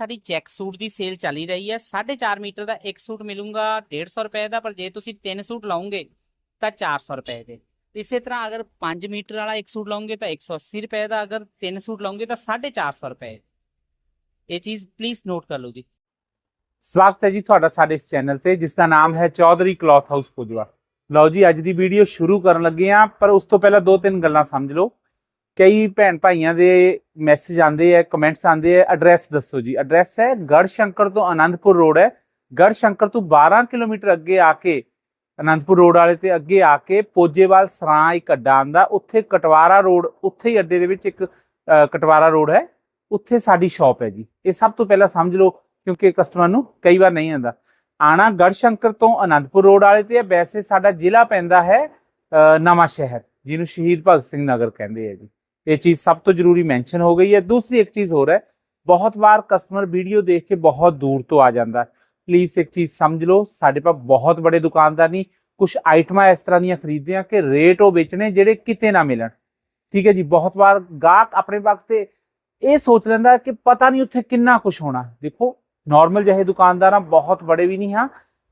ਸਾਡੀ check suit ਦੀ sale ਚੱਲ ਰਹੀ ਹੈ। 4.5 ਮੀਟਰ ਦਾ ਇੱਕ ਸੂਟ ਮਿਲੂਗਾ 150 ਰੁਪਏ ਦਾ, ਪਰ ਜੇ ਤੁਸੀਂ ਤਿੰਨ ਸੂਟ ਲਾਉਂਗੇ ਤਾਂ 400 ਰੁਪਏ ਦੇ। ਇਸੇ ਤਰ੍ਹਾਂ ਅਗਰ 5 ਮੀਟਰ ਵਾਲਾ ਇੱਕ ਸੂਟ ਲਾਉਂਗੇ ਤਾਂ 180 ਰੁਪਏ ਦਾ, ਅਗਰ ਤਿੰਨ ਸੂਟ ਲਾਉਂਗੇ ਤਾਂ 450 ਰੁਪਏ। ਇਹ ਚੀਜ਼ ਪਲੀਜ਼ ਨੋਟ ਕਰ ਲਓ ਜੀ। ਸਵਾਗਤ ਹੈ ਜੀ ਤੁਹਾਡਾ ਸਾਡੇ ਇਸ ਚੈਨਲ ਤੇ, ਜਿਸ ਦਾ ਨਾਮ ਹੈ ਚੌਧਰੀ ਕਲੌਥ ਹਾਊਸ ਪੁਜਵਾ ਲਓ ਜੀ, ਅੱਜ ਦੀ ਵੀਡੀਓ ਸ਼ੁਰੂ ਕਰਨ ਲੱਗੇ ਆ ਪਰ ਉਸ ਤੋਂ ਪਹਿਲਾਂ ਦੋ ਤਿੰਨ ਗੱਲਾਂ ਸਮਝ ਲਓ। ਕਈ ਭੈਣ ਭਾਈਆਂ ਦੇ ਮੈਸੇਜ ਆਉਂਦੇ ਆ ਕਮੈਂਟਸ ਆਉਂਦੇ ਆ ਐਡਰੈਸ ਦੱਸੋ ਜੀ। ਐਡਰੈਸ ਹੈ ਗੜ ਸ਼ੰਕਰ ਤੋਂ ਆਨੰਦਪੁਰ ਰੋਡ ਹੈ। ਗੜ ਸ਼ੰਕਰ ਤੋਂ 12 ਕਿਲੋਮੀਟਰ ਅੱਗੇ ਆ ਕੇ ਆਨੰਦਪੁਰ ਰੋਡ ਵਾਲੇ ਤੇ ਅੱਗੇ ਆ ਕੇ ਪੋਜੇਵਾਲ ਸਰਾਂ ਇੱਕ ਅੱਡਾ ਆਂਦਾ ਉੱਥੇ ਕਟਵਾਰਾ ਰੋਡ ਉੱਥੇ ਹੀ ਅੱਡੇ ਦੇ ਵਿੱਚ ਇੱਕ ਕਟਵਾਰਾ ਰੋਡ ਹੈ। ਉੱਥੇ ਸਾਡੀ ਸ਼ਾਪ ਹੈ ਜੀ। ਇਹ ਸਭ ਤੋਂ ਪਹਿਲਾਂ ਸਮਝ ਲਓ ਕਿਉਂਕਿ ਕਸਟਮਰ ਨੂੰ ਕਈ ਵਾਰ ਨਹੀਂ ਆਉਂਦਾ। ਆਣਾ ਗੜਸ਼ੰਕਰ ਤੋਂ ਆਨੰਦਪੁਰ ਰੋਡ ਵਾਲੇ ਤੇ ਹੈ। ਵੈਸੇ ਸਾਡਾ ਜ਼ਿਲ੍ਹਾ ਪੈਂਦਾ ਹੈ ਅ, ਨਵਾਂ ਸ਼ਹਿਰ ਜਿਹਨੂੰ ਸ਼ਹੀਦ ਭਗਤ ਸਿੰਘ ਨਗਰ ਕਹਿੰਦੇ ਆ ਜੀ। ਇਹ ਚੀਜ਼ ਸਭ ਤੋਂ ਜ਼ਰੂਰੀ ਮੈਂਸ਼ਨ ਹੋ ਗਈ ਹੈ। ਦੂਸਰੀ ਇੱਕ ਚੀਜ਼ ਹੋਰ ਹੈ, ਬਹੁਤ ਵਾਰ ਕਸਟਮਰ ਵੀਡੀਓ ਦੇਖ ਕੇ ਬਹੁਤ ਦੂਰ ਤੋਂ ਆ ਜਾਂਦਾ ਪਲੀਜ਼ ਇੱਕ ਚੀਜ਼ ਸਮਝ ਲਓ, ਸਾਡੇ ਪਾ ਬਹੁਤ ਬੜੇ ਦੁਕਾਨਦਾਰ ਨਹੀਂ ਕੁਝ ਆਈਟਮਾਂ ਇਸ ਤਰ੍ਹਾਂ ਦੀਆਂ ਖਰੀਦਦੇ ਆ ਕਿ ਰੇਟ ਉਹ ਵੇਚਣੇ ਜਿਹੜੇ ਕਿਤੇ ਨਾ ਮਿਲਣ। ਠੀਕ ਹੈ ਜੀ, ਬਹੁਤ ਵਾਰ ਗਾਹਕ ਆਪਣੇ ਵਕਤ ਤੇ ਇਹ ਸੋਚ ਲੈਂਦਾ ਕਿ ਪਤਾ ਨਹੀਂ ਉੱਥੇ ਕਿੰਨਾ ਕੁਝ ਹੋਣਾ। ਦੇਖੋ ਨਾਰਮਲ ਜਿਹੇ ਦੁਕਾਨਦਾਰਾਂ ਬਹੁਤ ਬੜੇ ਵੀ ਨਹੀਂ ਹਾਂ।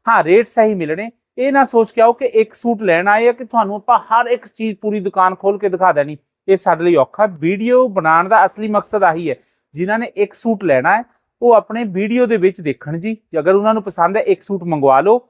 ਹਾਂ, ਰੇਟ ਸਹੀ ਮਿਲਣੇ ਇਹ ਨਾ ਸੋਚ ਕੇ ਆਓ ਕਿ ਇੱਕ ਸੂਟ ਲੈਣ ਆਏ ਆ ਕਿ ਤੁਹਾਨੂੰ ਆਪਾਂ ਹਰ ਇੱਕ ਚੀਜ਼ ਪੂਰੀ ਦੁਕਾਨ ਖੋਲ ਕੇ ਦਿਖਾ ਦੇਣੀ। ਇਹ ਸਾਡੇ ਲਈ ਔਖਾ ਵੀਡੀਓ ਬਣਾਉਣ ਦਾ ਅਸਲੀ ਮਕਸਦ ਆਹੀ ਹੈ। ਜਿਨ੍ਹਾਂ ਨੇ ਇੱਕ ਸੂਟ ਲੈਣਾ ਹੈ, ਉਹ ਆਪਣੇ ਵੀਡੀਓ ਦੇ ਵਿੱਚ ਦੇਖਣ ਜੀ। ਜੇ ਅਗਰ ਉਹਨਾਂ ਨੂੰ ਪਸੰਦ ਹੈ, ਇੱਕ ਸੂਟ ਮੰਗਵਾ ਲਓ।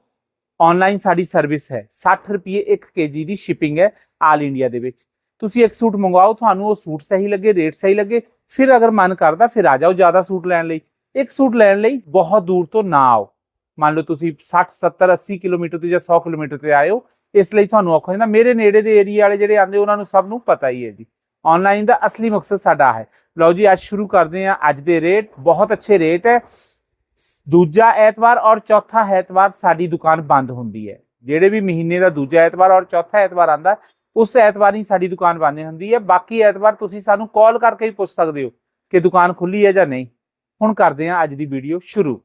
ਆਨਲਾਈਨ ਸਾਡੀ ਸਰਵਿਸ ਹੈ। 60 ਰੁਪਏ 1 ਕੇਜੀ ਦੀ ਸ਼ਿਪਿੰਗ ਹੈ ਆਲ ਇੰਡੀਆ ਦੇ ਵਿੱਚ। ਤੁਸੀਂ ਇੱਕ ਸੂਟ ਮੰਗਵਾਓ, ਤੁਹਾਨੂੰ ਉਹ ਸੂਟ ਸਹੀ ਲੱਗੇ, ਰੇਟ ਸਹੀ ਲੱਗੇ, ਫਿਰ ਅਗਰ ਮਨ ਕਰਦਾ, ਫਿਰ ਆ ਜਾਓ ਜ਼ਿਆਦਾ ਸੂਟ ਲੈਣ ਲਈ। ਇੱਕ ਸੂਟ ਲੈਣ ਲਈ ਬਹੁਤ ਦੂਰ ਤੋਂ ਨਾ ਆਓ। ਮੰਨ ਲਓ ਤੁਸੀਂ 60 70 80 ਕਿਲੋਮੀਟਰ 'ਤੇ ਜਾਂ 100 ਕਿਲੋਮੀਟਰ ਤੇ ਆਏ ਹੋ, ਇਸ ਲਈ ਤੁਹਾਨੂੰ ਔਖਾ ਹੁੰਦਾ। ਮੇਰੇ ਨੇੜੇ ਦੇ ਏਰੀਆ ਵਾਲੇ ਜਿਹੜੇ ਆਉਂਦੇ, ਉਹਨਾਂ ਨੂੰ ਸਭ ਨੂੰ ਪਤਾ ਹੀ ਹੈ ਜੀ। ਆਨਲਾਈਨ ਦਾ ਅਸਲੀ ਮਕਸਦ ਸਾਡਾ ਹੈ। ਲਓ ਜੀ, ਅੱਜ ਸ਼ੁਰੂ ਕਰਦੇ ਹਾਂ ਅੱਜ ਦੇ ਰੇਟ ਬਹੁਤ ਅੱਛੇ ਰੇਟ ਹੈ। ਦੂਜਾ ਐਤਵਾਰ ਔਰ ਚੌਥਾ ਐਤਵਾਰ ਸਾਡੀ ਦੁਕਾਨ ਬੰਦ ਹੁੰਦੀ ਹੈ। ਜਿਹੜੇ ਵੀ ਮਹੀਨੇ ਦਾ ਦੂਜਾ ਐਤਵਾਰ ਔਰ ਚੌਥਾ ਐਤਵਾਰ ਆਂਦਾ ਉਸ ਐਤਵਾਰ ਹੀ ਸਾਡੀ ਦੁਕਾਨ ਬੰਦ ਹੁੰਦੀ ਹੈ। ਬਾਕੀ ਐਤਵਾਰ ਤੁਸੀਂ ਸਾਨੂੰ ਕਾਲ ਕਰਕੇ ਹੀ ਪੁੱਛ ਸਕਦੇ ਹੋ ਕਿ ਦੁਕਾਨ ਖੁੱਲੀ ਹੈ ਜਾਂ ਨਹੀਂ। ਹੁਣ ਕਰਦੇ ਹਾਂ ਅੱਜ ਦੀ ਵੀਡੀਓ ਸ਼ੁਰੂ।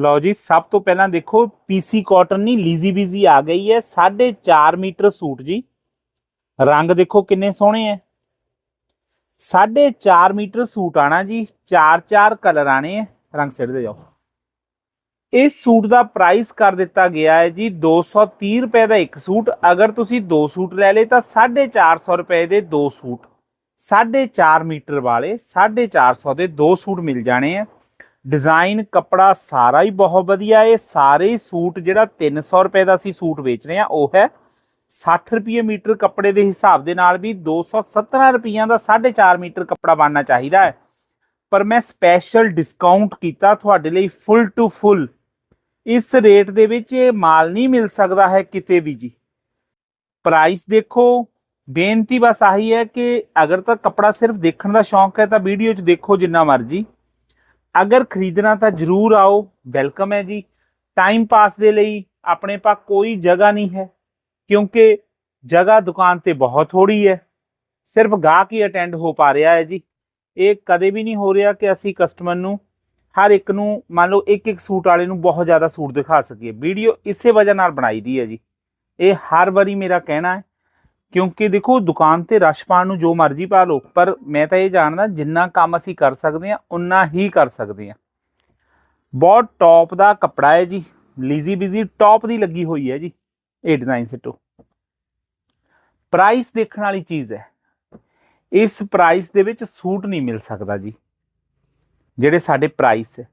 ਲਓ ਜੀ, ਸਭ ਤੋਂ ਪਹਿਲਾਂ ਦੇਖੋ ਪੀਸੀ ਕਾਟਨ ਨਹੀਂ ਲੀਜ਼ੀ ਬੀਜ਼ੀ ਆ ਗਈ ਹੈ। 4.5 ਮੀਟਰ ਸੂਟ ਜੀ। ਰੰਗ ਦੇਖੋ ਕਿੰਨੇ ਸੋਹਣੇ ਹੈ 4.5 ਮੀਟਰ ਸੂਟ ਆਣਾ ਜੀ। 4-4 ਕਲਰ ਆਣੇ ਹੈ ਰੰਗ ਸਿੱਟਦੇ ਜਾਓ। ਇਸ ਸੂਟ ਦਾ ਪ੍ਰਾਈਸ ਕਰ ਦਿੱਤਾ ਗਿਆ ਹੈ ਜੀ 230 ਰੁਪਏ ਦਾ ਇੱਕ ਸੂਟ। ਅਗਰ ਤੁਸੀਂ ਦੋ ਸੂਟ ਲੈ ਲਏ ਤਾਂ 450 ਰੁਪਏ ਦੇ ਦੋ ਸੂਟ। 4.5 ਮੀਟਰ ਵਾਲੇ 450 ਦੇ ਦੋ ਸੂਟ ਮਿਲ ਜਾਣੇ ਆ ਡਿਜ਼ਾਈਨ ਕੱਪੜਾ ਸਾਰਾ ਹੀ ਬਹੁਤ ਵਧੀਆ ਏ, ਸਾਰੇ ਸੂਟ ਜਿਹੜਾ 300 ਰੁਪਏ ਦਾ ਅਸੀਂ ਸੂਟ ਵੇਚ ਰਹੇ ਆ ਉਹ ਹੈ 60 ਰੁਪਏ ਮੀਟਰ ਕੱਪੜੇ ਦੇ ਹਿਸਾਬ ਦੇ ਨਾਲ ਵੀ 217 ਰੁਪਈਆਂ ਦਾ 4.5 ਮੀਟਰ ਕੱਪੜਾ ਬਣਨਾ ਚਾਹੀਦਾ ਹੈ। ਪਰ ਮੈਂ ਸਪੈਸ਼ਲ ਡਿਸਕਾਊਂਟ ਕੀਤਾ ਤੁਹਾਡੇ ਲਈ ਫੁੱਲ ਟੂ ਫੁੱਲ ਇਸ ਰੇਟ ਦੇ ਵਿੱਚ ਇਹ ਮਾਲ ਨਹੀਂ ਮਿਲ ਸਕਦਾ ਹੈ ਕਿਤੇ ਵੀ ਜੀ। ਪ੍ਰਾਈਸ ਦੇਖੋ, ਬੇਨਤੀ ਬਸ ਆਹੀ ਹੈ ਕਿ ਅਗਰ ਤਾਂ ਕੱਪੜਾ ਸਿਰਫ ਦੇਖਣ ਦਾ ਸ਼ੌਂਕ ਹੈ ਤਾਂ ਵੀਡੀਓ 'ਚ ਦੇਖੋ ਜਿੰਨਾ ਮਰਜ਼ੀ। ਅਗਰ ਖਰੀਦਣਾ ਤਾਂ ਜਰੂਰ ਆਓ, ਵੈਲਕਮ ਹੈ ਜੀ। ਟਾਈਮ ਪਾਸ ਦੇ ਲਈ ਆਪਣੇ ਪਾ ਕੋਈ ਜਗ੍ਹਾ ਨਹੀਂ ਹੈ, ਕਿਉਂਕਿ ਜਗ੍ਹਾ ਦੁਕਾਨ ਤੇ ਬਹੁਤ ਥੋੜੀ ਹੈ। ਸਿਰਫ ਗਾਹਕ ਹੀ ਅਟੈਂਡ ਹੋ ਪਾ ਰਿਹਾ ਹੈ ਜੀ। ਇਹ ਕਦੇ ਵੀ ਨਹੀਂ ਹੋ ਰਿਹਾ ਕਿ ਅਸੀਂ ਕਸਟਮਰ ਨੂੰ ਹਰ ਇੱਕ ਨੂੰ, ਮੰਨ ਲਓ ਇੱਕ ਇੱਕ ਸੂਟ ਵਾਲੇ ਨੂੰ ਬਹੁਤ ਜ਼ਿਆਦਾ ਸੂਟ ਦਿਖਾ ਸਕੀਏ। ਵੀਡੀਓ ਇਸੇ ਵਜ੍ਹਾ ਨਾਲ ਬਣਾਈ ਦੀ ਹੈ ਜੀ। ਇਹ ਹਰ ਵਾਰੀ ਮੇਰਾ ਕਹਿਣਾ ਹੈ ਕਿਉਂਕਿ ਦੇਖੋ, ਦੁਕਾਨ ਤੇ ਰਸ਼ ਪਾਉਣ ਨੂੰ ਜੋ ਮਰਜ਼ੀ ਪਾ ਲਓ, ਪਰ ਮੈਂ ਤਾਂ ਇਹ ਜਾਣਦਾ ਜਿੰਨਾ ਕੰਮ ਅਸੀਂ ਕਰ ਸਕਦੇ ਹਾਂ ਉਨਾ ਹੀ ਕਰ ਸਕਦੇ ਹਾਂ। ਬਹੁਤ ਟੌਪ ਦਾ ਕੱਪੜਾ ਹੈ ਜੀ ਲੀਜ਼ੀ ਬਿਜ਼ੀ ਟੌਪ ਦੀ ਲੱਗੀ ਹੋਈ ਹੈ ਜੀ ਇਹ ਡਿਜ਼ਾਈਨ ਸਿੱਟੋ। ਪ੍ਰਾਈਸ ਦੇਖਣ ਵਾਲੀ ਚੀਜ਼ ਹੈ। ਇਸ ਪ੍ਰਾਈਸ ਦੇ ਵਿੱਚ ਸੂਟ ਨਹੀਂ ਮਿਲ ਸਕਦਾ ਜੀ, ਜਿਹੜੇ ਸਾਡੇ ਪ੍ਰਾਈਸ ਹੈ।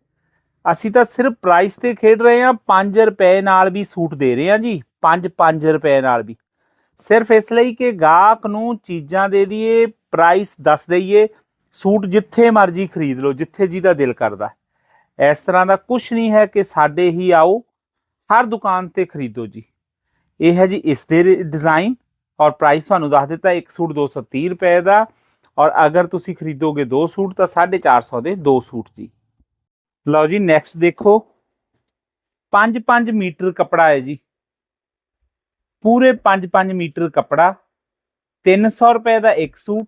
ਅਸੀਂ ਤਾਂ ਸਿਰਫ ਪ੍ਰਾਈਸ ਤੇ ਖੇਡ ਰਹੇ ਹਾਂ 5 ਰੁਪਏ ਨਾਲ ਵੀ ਸੂਟ ਦੇ ਰਹੇ ਹਾਂ ਜੀ 5 5 ਰੁਪਏ ਨਾਲ ਵੀ। ਸਿਰਫ ਇਸ ਲਈ ਕਿ ਗਾਹਕ ਨੂੰ ਚੀਜ਼ਾਂ ਦੇ ਦਈਏ ਪ੍ਰਾਈਸ ਦੱਸ ਦਈਏ, ਸੂਟ ਜਿੱਥੇ ਮਰਜ਼ੀ ਖਰੀਦ ਲਓ, ਜਿੱਥੇ ਜਿਹਦਾ ਦਿਲ ਕਰਦਾ। ਇਸ ਤਰ੍ਹਾਂ ਦਾ ਕੁਝ ਨਹੀਂ ਹੈ ਕਿ ਸਾਡੇ ਹੀ ਆਓ, ਹਰ ਦੁਕਾਨ ਤੇ ਖਰੀਦੋ ਜੀ। ਇਹ ਹੈ ਜੀ ਇਸ ਦੇ ਡਿਜ਼ਾਈਨ ਔਰ ਪ੍ਰਾਈਸ ਤੁਹਾਨੂੰ ਦੱਸ ਦਿੱਤਾ, ਇੱਕ ਸੂਟ 230 ਰੁਪਏ ਦਾ ਔਰ ਅਗਰ ਤੁਸੀਂ ਖਰੀਦੋਗੇ ਦੋ ਸੂਟ ਤਾਂ 450 ਦੇ ਦੋ ਸੂਟ ਜੀ। ਲਓ ਜੀ ਨੈਕਸਟ ਦੇਖੋ। 5-5 ਮੀਟਰ ਕੱਪੜਾ ਹੈ ਜੀ। ਪੂਰੇ 5-5 ਮੀਟਰ ਕੱਪੜਾ 300 ਰੁਪਏ ਦਾ ਇੱਕ ਸੂਟ।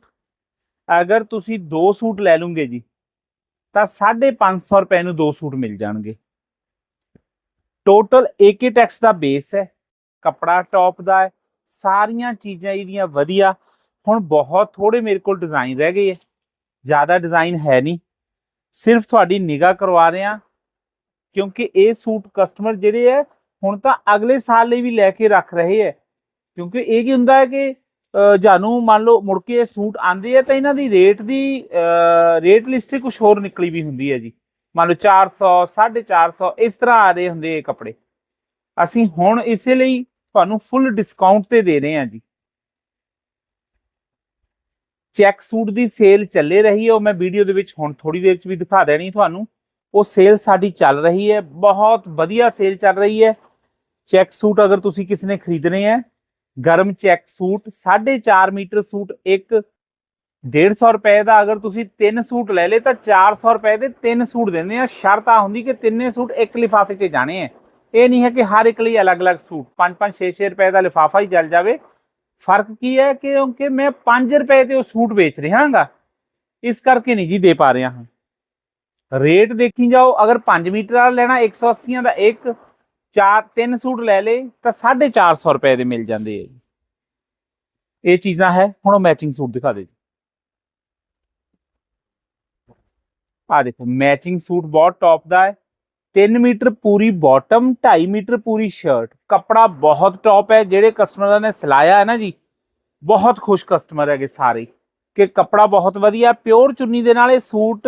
ਅਗਰ ਤੁਸੀਂ ਦੋ ਸੂਟ ਲੈ ਲਓਗੇ ਜੀ, ਤਾਂ 550 ਰੁਪਏ ਨੂੰ ਦੋ ਸੂਟ ਮਿਲ ਜਾਣਗੇ। ਟੋਟਲ ਏਕੇ ਟੈਕਸ ਦਾ ਬੇਸ ਹੈ, ਕੱਪੜਾ ਟੌਪ ਦਾ ਹੈ, ਸਾਰੀਆਂ ਚੀਜ਼ਾਂ ਇਹਦੀਆਂ ਵਧੀਆ। ਹੁਣ ਬਹੁਤ ਥੋੜੇ ਮੇਰੇ ਕੋਲ ਡਿਜ਼ਾਈਨ ਰਹਿ ਗਏ ਹੈ, ਜ਼ਿਆਦਾ ਡਿਜ਼ਾਈਨ ਹੈ ਨਹੀਂ। ਸਿਰਫ ਤੁਹਾਡੀ ਨਿਗਾਹ ਕਰਵਾ ਰਹੇ ਹਾਂ, ਕਿਉਂਕਿ ਇਹ ਸੂਟ ਕਸਟਮਰ ਜਿਹੜੇ ਹੈ ਹੁਣ ਤਾਂ ਅਗਲੇ ਸਾਲ ਲਈ ਵੀ ਲੈ ਕੇ ਰੱਖ ਰਹੇ ਹੈ ਕਿਉਂਕਿ ਇਹ ਕੀ ਹੁੰਦਾ ਹੈ ਕਿ ਅ, ਜਾਨੂੰ ਮੰਨ ਲਓ ਮੁੜ ਕੇ ਇਹ ਸੂਟ ਆਂਦੇ ਆ ਤਾਂ ਇਹਨਾਂ ਦੀ ਰੇਟ ਦੀ ਰੇਟ ਲਿਸਟ ਕੁਝ ਹੋਰ ਨਿਕਲੀ ਵੀ ਹੁੰਦੀ ਹੈ ਜੀ। ਮੰਨ ਲਓ 400 450 ਇਸ ਤਰ੍ਹਾਂ ਆ ਰਹੇ ਹੁੰਦੇ ਇਹ ਕੱਪੜੇ। ਅਸੀਂ ਹੁਣ ਇਸੇ ਲਈ ਤੁਹਾਨੂੰ ਫੁੱਲ ਡਿਸਕਾਊਂਟ ਤੇ ਦੇ ਰਹੇ ਹਾਂ ਜੀ। ਚੈੱਕ ਸੂਟ ਦੀ ਸੇਲ ਚੱਲੇ ਰਹੀ ਹੈ। ਉਹ ਮੈਂ ਵੀਡੀਓ ਦੇ ਵਿੱਚ ਹੁਣ ਥੋੜੀ ਦੇਰ ਚ ਵੀ ਦਿਖਾ ਦੇਣੀ ਤੁਹਾਨੂੰ। ਉਹ ਸੇਲ ਸਾਡੀ ਚੱਲ ਰਹੀ ਹੈ। ਬਹੁਤ ਵਧੀਆ ਸੇਲ ਚੱਲ ਰਹੀ ਹੈ। ਚੈੱਕ ਸੂਟ ਅਗਰ ਤੁਸੀਂ ਕਿਸੇ ਨੇ ਖਰੀਦਣੇ ਹੈ, ਗਰਮ ਚੈੱਕ ਸੂਟ 4.5 ਮੀਟਰ ਸੂਟ ਇੱਕ 150 ਰੁਪਏ ਦਾ ਅਗਰ ਤੁਸੀਂ ਤਿੰਨ ਸੂਟ ਲੈ ਲੇ ਤਾਂ 400 ਰੁਪਏ ਦੇ ਤਿੰਨ ਸੂਟ ਦਿੰਦੇ ਆ। ਸ਼ਰਤ ਆ ਹੁੰਦੀ ਕਿ ਤਿੰਨੇ ਸੂਟ ਇੱਕ ਲਿਫਾਫੇ 'ਚ ਜਾਣੇ ਆ ਇਹ ਨਹੀਂ ਹੈ ਕਿ ਹਰ ਇੱਕ ਲਈ ਅਲੱਗ-ਅਲੱਗ ਸੂਟ 5-5 6-6 ਰੁਪਏ ਦਾ ਲਿਫਾਫਾ ਹੀ ਚੱਲ ਜਾਵੇ। ਫ਼ਰਕ ਕੀ ਹੈ ਕਿ ਕਿਉਂਕਿ ਮੈਂ 5 ਰੁਪਏ ਤੇ ਉਹ ਸੂਟ ਵੇਚ ਰਿਹਾ ਹਾਂਗਾ। ਇਸ ਕਰਕੇ ਨਹੀਂ ਜੀ ਦੇ ਪਾ ਰਿਹਾ ਹਾਂ। ਰੇਟ ਦੇਖੀ ਜਾਓ, ਅਗਰ 5 ਮੀਟਰ ਵਾਲਾ ਲੈਣਾ 180 ਦਾ ਇੱਕ ਚਾਰ ਤਿੰਨ ਸੂਟ ਲੈ ਲੇ ਤਾਂ 450 ਰੁਪਏ ਦੇ ਮਿਲ ਜਾਂਦੇ ਆ ਜੀ। ਇਹ ਚੀਜ਼ਾਂ ਹੈ, ਹੁਣ ਉਹ ਮੈਚਿੰਗ ਸੂਟ ਦਿਖਾ ਦੇ ਆ ਦੇਖੋ ਮੈਚਿੰਗ ਸੂਟ ਬਹੁਤ ਟੌਪ ਦਾ ਹੈ 3 ਮੀਟਰ ਪੂਰੀ ਬਾਟਮ 2.5 ਮੀਟਰ ਪੂਰੀ ਸ਼ਰਟ ਕੱਪੜਾ ਬਹੁਤ ਟੌਪ ਹੈ, ਜਿਹੜੇ ਕਸਟਮਰਾਂ ਨੇ ਸਿਲਾਇਆ ਹੈ ਨਾ ਜੀ, ਬਹੁਤ ਖੁਸ਼ ਕਸਟਮਰ ਹੈਗੇ ਸਾਰੇ ਕਿ ਕੱਪੜਾ ਬਹੁਤ ਵਧੀਆ ਪਿਓਰ ਚੁੰਨੀ ਦੇ ਨਾਲ ਇਹ ਸੂਟ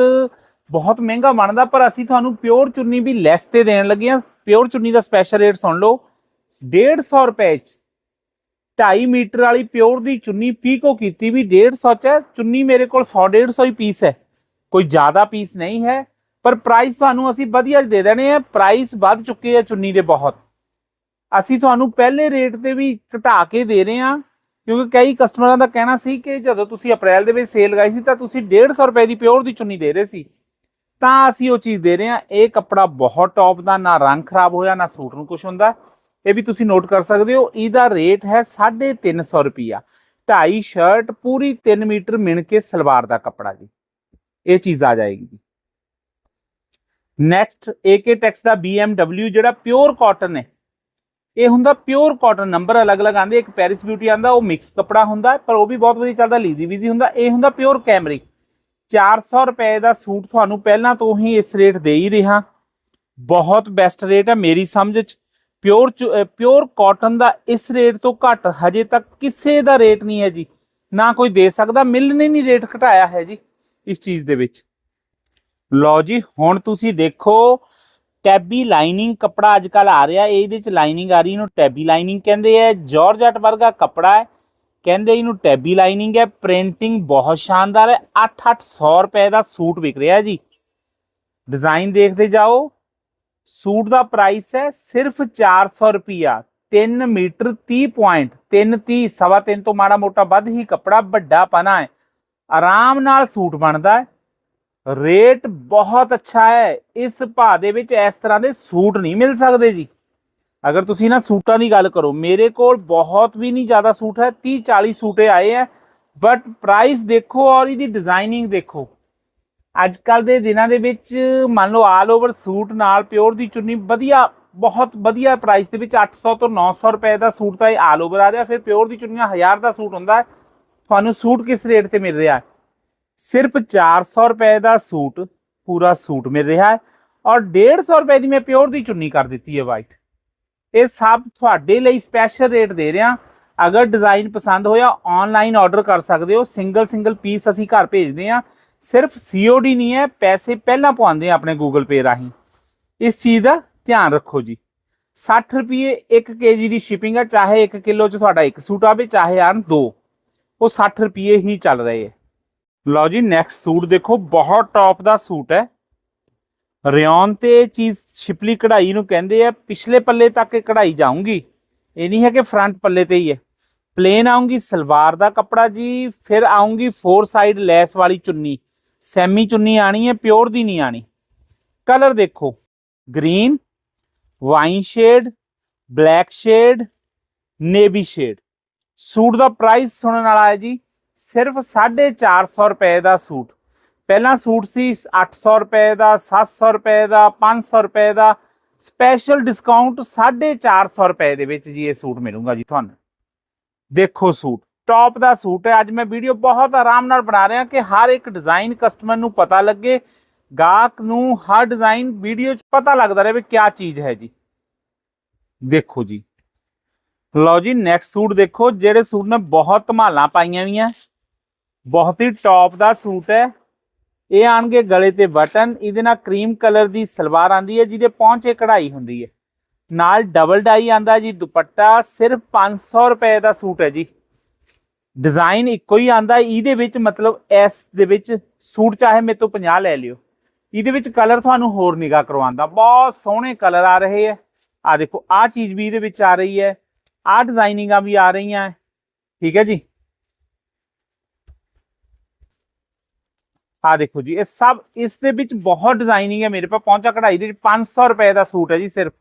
ਬਹੁਤ ਮਹਿੰਗਾ ਬਣਦਾ, ਪਰ ਅਸੀਂ ਤੁਹਾਨੂੰ ਪਿਓਰ ਚੁੰਨੀ ਵੀ ਲੈਸ ਤੇ ਦੇਣ ਲੱਗੇ ਹਾਂ। ਪਿਓਰ ਚੁੰਨੀ ਦਾ ਸਪੈਸ਼ਲ ਰੇਟ ਸੁਣ ਲਓ। 150 ਰੁਪਏ ਚ 2.5 ਮੀਟਰ ਵਾਲੀ ਪਿਓਰ ਦੀ ਚੁੰਨੀ ਪੀਕੋ ਕੀਤੀ ਵੀ 150 ਚ ਹੈ। ਚੁੰਨੀ ਮੇਰੇ ਕੋਲ 100 150 ਹੀ ਪੀਸ ਹੈ। ਕੋਈ ਜ਼ਿਆਦਾ ਪੀਸ ਨਹੀਂ ਹੈ। ਪਰ ਪ੍ਰਾਈਸ ਤੁਹਾਨੂੰ ਅਸੀਂ ਵਧੀਆ ਦੇ ਦੇਣੇ ਆ ਪ੍ਰਾਈਸ ਵੱਧ ਚੁੱਕੇ ਆ ਚੁੰਨੀ ਦੇ ਬਹੁਤ। ਅਸੀਂ ਤੁਹਾਨੂੰ ਪਹਿਲੇ ਰੇਟ ਤੇ ਵੀ ਘਟਾ ਕੇ ਦੇ ਰਹੇ ਹਾਂ। ਕਿਉਂਕਿ ਕਈ ਕਸਟਮਰਾਂ ਦਾ ਕਹਿਣਾ ਸੀ ਕਿ ਜਦੋਂ ਤੁਸੀਂ ਅਪ੍ਰੈਲ ਦੇ ਵਿੱਚ ਸੇਲ ਲਗਾਈ ਸੀ ਤਾਂ ਤੁਸੀਂ 150 ਰੁਪਏ ਦੀ ਪਿਓਰ ਦੀ ਚੁੰਨੀ ਦੇ ਰਹੇ ਸੀ। ਤਾਂ ਅਸੀਂ ਉਹ ਚੀਜ਼ ਦੇ ਰਹੇ ਹਾਂ। ਇਹ ਕੱਪੜਾ ਬਹੁਤ ਟੌਪ ਦਾ, ਨਾ ਰੰਗ ਖਰਾਬ ਹੋਇਆ, ਨਾ ਸੂਟ ਨੂੰ ਕੁਝ ਹੁੰਦਾ। ਇਹ ਵੀ ਤੁਸੀਂ ਨੋਟ ਕਰ ਸਕਦੇ ਹੋ, ਇਹਦਾ ਰੇਟ ਹੈ 350 ਰੁਪਿਆ ਢਾਈ ਸ਼ਰਟ ਪੂਰੀ 3 ਮੀਟਰ ਮਿਣ ਕੇ ਸਲਵਾਰ ਦਾ ਕੱਪੜਾ ਜੀ। ਇਹ ਚੀਜ਼ ਆ ਜਾਏਗੀ। ਜੀ ਨੈਕਸਟ AK ਟੈਕਸ ਦਾ BMW ਜਿਹੜਾ ਪਿਓਰ ਕਾਟਨ ਹੈ। ਇਹ ਹੁੰਦਾ ਪਿਓਰ ਕਾਟਨ ਨੰਬਰ ਅਲੱਗ-ਅਲੱਗ ਆਂਦੇ ਇੱਕ ਪੈਰਿਸ ਬਿਊਟੀ ਆਂਦਾ ਉਹ ਮਿਕਸ ਕੱਪੜਾ ਹੁੰਦਾ, ਪਰ ਉਹ ਵੀ ਬਹੁਤ ਵਧੀਆ ਚੱਲਦਾ ਲੀਜ਼ੀ ਵੀਜ਼ੀ ਹੁੰਦਾ। ਇਹ ਹੁੰਦਾ ਪਿਓਰ ਕੈਮਰਿਕ 400 ਰੁਪਏ ਦਾ ਸੂਟ ਤੁਹਾਨੂੰ ਪਹਿਲਾਂ ਤੋਂ ਹੀ ਇਸ ਰੇਟ ਦੇ ਹੀ ਰਿਹਾ। ਬਹੁਤ ਬੈਸਟ ਰੇਟ ਹੈ ਮੇਰੀ ਸਮਝ ਚ। ਪਿਓਰ ਪਿਓਰ ਕਾਟਨ ਦਾ ਇਸ ਰੇਟ ਤੋਂ ਘੱਟ ਹਜੇ ਤੱਕ ਕਿਸੇ ਦਾ ਰੇਟ ਨਹੀਂ ਹੈ ਜੀ। ਨਾ ਕੋਈ ਦੇ ਸਕਦਾ ਮਿਲ ਨੇ ਨਹੀਂ ਰੇਟ ਘਟਾਇਆ ਹੈ ਜੀ ਇਸ ਚੀਜ਼ ਦੇ ਵਿੱਚ। ਲਓ ਜੀ, ਹੁਣ ਤੁਸੀਂ ਦੇਖੋ ਟੈਬੀ ਲਾਈਨਿੰਗ ਕੱਪੜਾ ਅੱਜ ਕੱਲ ਆ ਰਿਹਾ, ਇਹਦੇ ਚ ਲਾਈਨਿੰਗ ਆ ਰਹੀ ਇਹਨੂੰ ਟੈਬੀ ਲਾਈਨਿੰਗ ਕਹਿੰਦੇ ਆ। ਜਾਰਜਟ ਵਰਗਾ ਕੱਪੜਾ ਹੈ। ਕਹਿੰਦੇ ਇਹਨੂੰ ਟੈਬੀ ਲਾਈਨਿੰਗ ਹੈ, ਪ੍ਰਿੰਟਿੰਗ ਬਹੁਤ ਸ਼ਾਨਦਾਰ ਹੈ 8-800 ਰੁਪਏ ਦਾ ਸੂਟ ਵਿਕ ਰਿਹਾ ਜੀ। ਡਿਜ਼ਾਈਨ ਦੇਖਦੇ ਜਾਓ, ਸੂਟ ਦਾ ਪ੍ਰਾਈਸ ਹੈ ਸਿਰਫ 400 ਰੁਪਿਆ 3 ਮੀਟਰ 30 ਪੁਆਇੰਟ 3 30 ਸਵਾ ਤਿੰਨ ਤੋਂ ਮਾੜਾ ਮੋਟਾ ਵੱਧ ਹੀ ਕੱਪੜਾ, ਵੱਡਾ ਪਨਾ ਹੈ। ਆਰਾਮ ਨਾਲ ਸੂਟ ਬਣਦਾ ਹੈ। ਰੇਟ ਬਹੁਤ ਅੱਛਾ ਹੈ, ਇਸ ਭਾਅ ਦੇ ਵਿੱਚ ਇਸ ਤਰ੍ਹਾਂ ਦੇ ਸੂਟ ਨਹੀਂ ਮਿਲ ਸਕਦੇ ਜੀ। ਅਗਰ ਤੁਸੀਂ ਨਾ ਸੂਟਾਂ ਦੀ ਗੱਲ ਕਰੋ, ਮੇਰੇ ਕੋਲ ਬਹੁਤ ਵੀ ਨਹੀਂ ਜ਼ਿਆਦਾ ਸੂਟ ਹੈ 30 40 ਸੂਟੇ ਆਏ ਹੈ ਬਟ ਪ੍ਰਾਈਸ ਦੇਖੋ ਔਰ ਇਹਦੀ ਡਿਜ਼ਾਈਨਿੰਗ ਦੇਖੋ। ਅੱਜ ਕੱਲ ਦੇ ਦਿਨਾਂ ਦੇ ਵਿੱਚ ਮੰਨ ਲਓ ਆਲ ਓਵਰ ਸੂਟ ਨਾਲ ਪਿਓਰ ਦੀ ਚੁੰਨੀ ਵਧੀਆ, ਬਹੁਤ ਵਧੀਆ ਪ੍ਰਾਈਸ ਦੇ ਵਿੱਚ 800 ਤੋਂ 900 ਰੁਪਏ ਦਾ ਸੂਟ ਤਾਂ ਇਹ ਆਲ ਓਵਰ ਆ ਰਿਹਾ, ਫਿਰ ਪਿਓਰ ਦੀ ਚੁੰਨੀਆਂ 1000 ਦਾ ਸੂਟ ਹੁੰਦਾ ਹੈ, ਤੁਹਾਨੂੰ ਸੂਟ ਕਿਸ ਰੇਟ ਤੇ ਮਿਲ ਰਿਹਾ ਹੈ? ਸਿਰਫ 400 ਰੁਪਏ ਦਾ ਸੂਟ, ਪੂਰਾ ਸੂਟ ਮਿਲ ਰਿਹਾ ਹੈ, ਔਰ 150 ਰੁਪਏ ਦੀ ਮੈਂ ਪਿਓਰ ਦੀ ਚੁੰਨੀ ਕਰ ਦਿੱਤੀ ਹੈ ਵਾਈਟ ਇਹ ਸਭ ਤੁਹਾਡੇ ਲਈ ਸਪੈਸ਼ਲ ਰੇਟ ਦੇ ਰਿਹਾ। ਅਗਰ ਡਿਜ਼ਾਈਨ ਪਸੰਦ ਹੋਇਆ ਆਨਲਾਈਨ ਆਰਡਰ ਕਰ ਸਕਦੇ ਹੋ। ਸਿੰਗਲ ਸਿੰਗਲ ਪੀਸ ਅਸੀਂ ਘਰ ਭੇਜਦੇ ਹਾਂ। ਸਿਰਫ ਸੀਓਡੀ ਨਹੀਂ ਹੈ, ਪੈਸੇ ਪਹਿਲਾਂ ਪਵਾਉਂਦੇ ਆ ਆਪਣੇ ਗੂਗਲ ਪੇ ਰਾਹੀਂ। ਇਸ ਚੀਜ਼ ਦਾ ਧਿਆਨ ਰੱਖੋ ਜੀ। 60 ਰੁਪਏ 1 ਕੇਜੀ ਦੀ ਸ਼ਿਪਿੰਗ ਹੈ ਚਾਹੇ 1 ਕਿਲੋ ਚ ਤੁਹਾਡਾ ਇੱਕ ਸੂਟ ਆਵੇ, ਚਾਹੇ ਆਣ ਦੋ। ਉਹ 60 ਰੁਪਏ ਹੀ ਚੱਲ ਰਹੇ ਹੈ। ਲਓ ਜੀ ਨੈਕਸਟ ਸੂਟ ਦੇਖੋ। ਬਹੁਤ ਟੌਪ ਦਾ ਸੂਟ ਹੈ। ਰਿਓਨ ਤੇ ਇਹ ਚੀਜ਼ ਛਿਪਲੀ ਕਢਾਈ ਨੂੰ ਕਹਿੰਦੇ ਆ, ਪਿਛਲੇ ਪੱਲੇ ਤੱਕ ਇਹ ਕਢਾਈ ਜਾਊਂਗੀ। ਇਹ ਨਹੀਂ ਹੈ ਕਿ ਫਰੰਟ ਪੱਲੇ ਤੇ ਹੀ ਹੈ। ਪਲੇਨ ਆਉਂਗੀ ਸਲਵਾਰ ਦਾ ਕੱਪੜਾ ਜੀ, ਫਿਰ ਆਉਂਗੀ ਫੋਰ ਸਾਈਡ ਲੈਸ ਵਾਲੀ ਚੁੰਨੀ। ਸੈਮੀ ਚੁੰਨੀ ਆਣੀ ਹੈ ਪਿਓਰ ਦੀ ਨਹੀਂ ਆਣੀ। ਕਲਰ ਦੇਖੋ। Green wine shade black shade navy shade suit ਦਾ ਪ੍ਰਾਈਸ ਸੁਣਨ ਵਾਲਾ ਹੈ ਜੀ, ਸਿਰਫ 450 ਰੁਪਏ ਦਾ ਸੂਟ। ਪਹਿਲਾਂ ਸੂਟ ਸੀ 800 ਰੁਪਏ ਦਾ 700 ਰੁਪਏ ਦਾ 500 ਰੁਪਏ ਦਾ। ਸਪੈਸ਼ਲ ਡਿਸਕਾਊਂਟ 450 ਰੁਪਏ ਦੇ ਵਿੱਚ ਜੀ ਇਹ ਸੂਟ ਮਿਲੂਗਾ ਜੀ ਤੁਹਾਨੂੰ। ਦੇਖੋ ਸੂਟ ਟੌਪ ਦਾ ਸੂਟ ਹੈ। ਅੱਜ ਮੈਂ ਵੀਡੀਓ ਬਹੁਤ ਆਰਾਮ ਨਾਲ ਬਣਾ ਰਿਹਾ ਕਿ ਹਰ ਇੱਕ ਡਿਜ਼ਾਈਨ ਕਸਟਮਰ ਨੂੰ ਪਤਾ ਲੱਗੇ। ਗਾਹਕ ਨੂੰ ਹਰ ਡਿਜ਼ਾਈਨ ਵੀਡੀਓ 'ਚ ਪਤਾ ਲੱਗਦਾ ਰਹੇ ਵੀ ਕੀ ਚੀਜ਼ ਹੈ ਜੀ। ਦੇਖੋ ਜੀ। ਲਓ ਜੀ ਨੈਕਸਟ ਸੂਟ ਦੇਖੋ, ਜਿਹੜੇ ਸੂਟ ਨੇ ਬਹੁਤ ਧਮਾਲਾਂ ਪਾਈਆਂ ਵੀਆਂ ਬਹੁਤ ਹੀ ਟੌਪ ਦਾ ਸੂਟ ਹੈ। ਇਹ ਆਣਗੇ ਗਲੇ ਤੇ ਬਟਨ, ਇਹਦੇ ਨਾਲ ਕਰੀਮ ਕਲਰ ਦੀ ਸਲਵਾਰ ਆਂਦੀ ਹੈ, ਜਿਹਦੇ ਪਹੁੰਚੇ ਕਢਾਈ ਹੁੰਦੀ ਹੈ। ਨਾਲ ਡਬਲ ਡਾਈ ਆਂਦਾ ਜੀ, ਦੁਪੱਟਾ, ਸਿਰਫ 500 ਰੁਪਏ ਦਾ ਸੂਟ ਹੈ ਜੀ। ਡਿਜ਼ਾਈਨ ਇੱਕੋ ਹੀ ਆਂਦਾ ਇਹਦੇ ਵਿੱਚ ਮਤਲਬ ਐਸ ਦੇ ਵਿੱਚ ਸੂਟ ਚਾਹੇ ਮੇਰੇ ਤੋਂ 50 ਲੈ ਲਿਓ। ਇਹਦੇ ਵਿੱਚ ਕਲਰ ਤੁਹਾਨੂੰ ਹੋਰ ਨਿਗਾਹ ਕਰਵਾਉਂਦਾ, ਬਹੁਤ ਸੋਹਣੇ ਕਲਰ ਆ ਰਹੇ ਹੈ। ਆ ਦੇਖੋ ਆ ਚੀਜ਼ ਵੀ ਇਹਦੇ ਵਿੱਚ ਆ ਰਹੀ ਹੈ ਆ ਡਿਜ਼ਾਈਨਿੰਗਾਂ ਵੀ ਆ ਰਹੀਆਂ, ਠੀਕ ਹੈ ਜੀ। ਆ ਦੇਖੋ ਜੀ ਇਹ ਸਭ ਇਸ ਦੇ ਵਿੱਚ ਬਹੁਤ ਡਿਜ਼ਾਈਨਿੰਗ ਹੈ ਮੇਰੇ ਪਾਸ ਪਹੁੰਚਾ ਕਢਾਈ ਦੇ ਵਿੱਚ 500 ਰੁਪਏ ਦਾ ਸੂਟ ਹੈ ਜੀ ਸਿਰਫ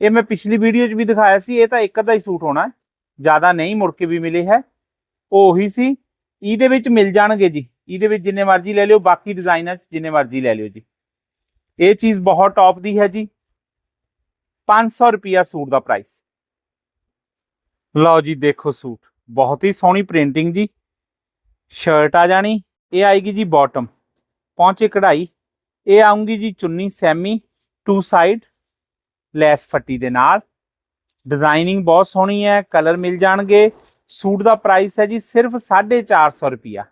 ਇਹ ਮੈਂ ਪਿਛਲੀ ਵੀਡੀਓ 'ਚ ਵੀ ਦਿਖਾਇਆ ਸੀ ਇਹ ਤਾਂ ਇੱਕ ਅੱਧਾ ਹੀ ਸੂਟ ਹੋਣਾ ਹੈ ਜ਼ਿਆਦਾ ਨਹੀਂ ਮੁੜ ਕੇ ਵੀ ਮਿਲੇ ਹੈ ਉਹ ਉਹੀ ਸੀ ਇਹਦੇ ਵਿੱਚ ਮਿਲ ਜਾਣਗੇ ਜੀ ਇਹਦੇ ਵਿੱਚ ਜਿੰਨੇ ਮਰਜ਼ੀ ਲੈ ਲਿਓ ਬਾਕੀ ਡਿਜ਼ਾਈਨਾਂ 'ਚ ਜਿੰਨੇ ਮਰਜ਼ੀ ਲੈ ਲਿਓ ਜੀ ਇਹ ਚੀਜ਼ ਬਹੁਤ ਟੌਪ ਦੀ ਹੈ ਜੀ 500 ਰੁਪਿਆ ਸੂਟ ਦਾ ਪ੍ਰਾਈਸ ਲਓ ਜੀ ਦੇਖੋ ਸੂਟ ਬਹੁਤ ਹੀ ਸੋਹਣੀ ਪ੍ਰਿੰਟਿੰਗ ਜੀ ਸ਼ਰਟ ਆ ਜਾਣੀ ਇਹ ਆਏਗੀ ਜੀ ਬਾਟਮ ਪਹੁੰਚੇ ਕਢਾਈ, ਇਹ ਆਉਂਗੀ ਜੀ ਚੁੰਨੀ ਸੈਮੀ ਟੂ ਸਾਈਡ ਲੈਸ ਫੱਟੀ ਦੇ ਨਾਲ। ਡਿਜ਼ਾਈਨਿੰਗ ਬਹੁਤ ਸੋਹਣੀ ਹੈ ਕਲਰ ਮਿਲ ਜਾਣਗੇ। ਸੂਟ ਦਾ ਪ੍ਰਾਈਸ ਹੈ ਜੀ ਸਿਰਫ 450 ਰੁਪਿਆ